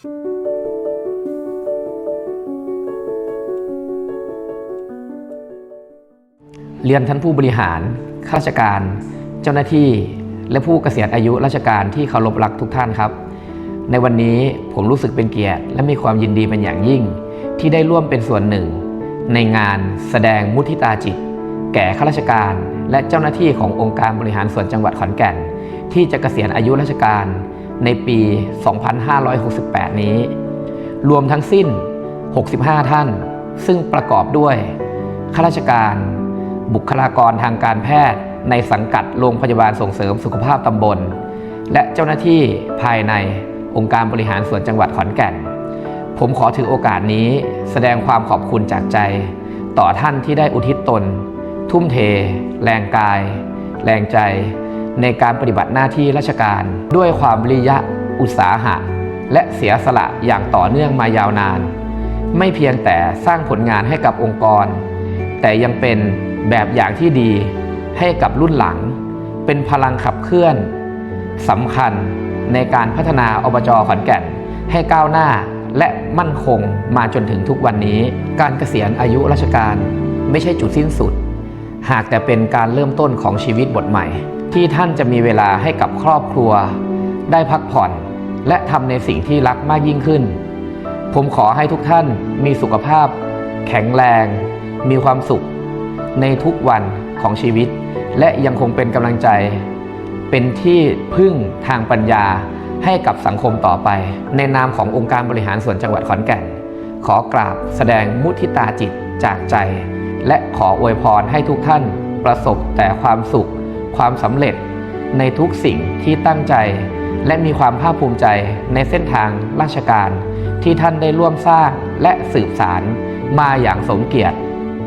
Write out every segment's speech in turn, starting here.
เรียนท่านผู้บริหาร ข้าราชการ เจ้าหน้าที่ และผู้เกษียณอายุราชการที่เคารพรักทุกท่านครับ ในวันนี้ผมรู้สึกเป็นเกียรติ และมีความยินดีเป็นอย่างยิ่ง ที่ได้ร่วมเป็นส่วนหนึ่ง ในงานแสดงมุทิตาจิต แก่ข้าราชการ และเจ้าหน้าที่ขององค์การบริหารส่วนจังหวัดขอนแก่น ที่จะเกษียณอายุราชการ ในปี 2568 นี้ รวมทั้งสิ้น 65 ท่าน ซึ่งประกอบด้วย ข้าราชการ บุคลากรทางการแพทย์ ในสังกัดโรงพยาบาลส่งเสริมสุขภาพตำบล และเจ้าหน้าที่ภายในองค์การบริหารส่วนจังหวัดขอนแก่น ผมขอถือโอกาสนี้แสดงความขอบคุณจากใจ ต่อท่านที่ได้อุทิศตน ทุ่มเท แรงกาย แรงใจ ในการปฏิบัติหน้าที่ราชการ ด้วยความริยะอุตสาหะ และเสียสละอย่างต่อเนื่องมายาวนาน ไม่เพียงแต่สร้างผลงานให้กับองค์กร แต่ยังเป็นแบบอย่างที่ดีให้กับรุ่นหลัง เป็นพลังขับเคลื่อนสำคัญในการพัฒนาอบจขอนแก่น ให้ก้าวหน้าและมั่นคงมาจนถึงทุกวันนี้ การเกษียณอายุราชการไม่ใช่จุดสิ้นสุด หากแต่เป็นการเริ่มต้นของชีวิตบทใหม่ ที่ท่านจะมีเวลาให้กับครอบครัว ได้พักผ่อน และทำในสิ่งที่รักมากยิ่งขึ้น ผมขอให้ทุกท่านมีสุขภาพ แข็งแรง มีความสุข ในทุกวันของชีวิต และยังคงเป็นกำลังใจ เป็นที่พึ่งทางปัญญาให้กับสังคมต่อไป ในนามขององค์การบริหารส่วนจังหวัดขอนแก่น ขอกราบแสดงมุทิตาจิตจากใจ และขออวยพรให้ทุกท่านประสบแต่ความสุข ความสำเร็จในทุกสิ่งที่ตั้งใจ และมีความภาคภูมิใจในเส้นทางราชการ ที่ท่านได้ร่วมสร้างและสืบสารมาอย่างสมเกียรติ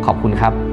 ขอบคุณครับ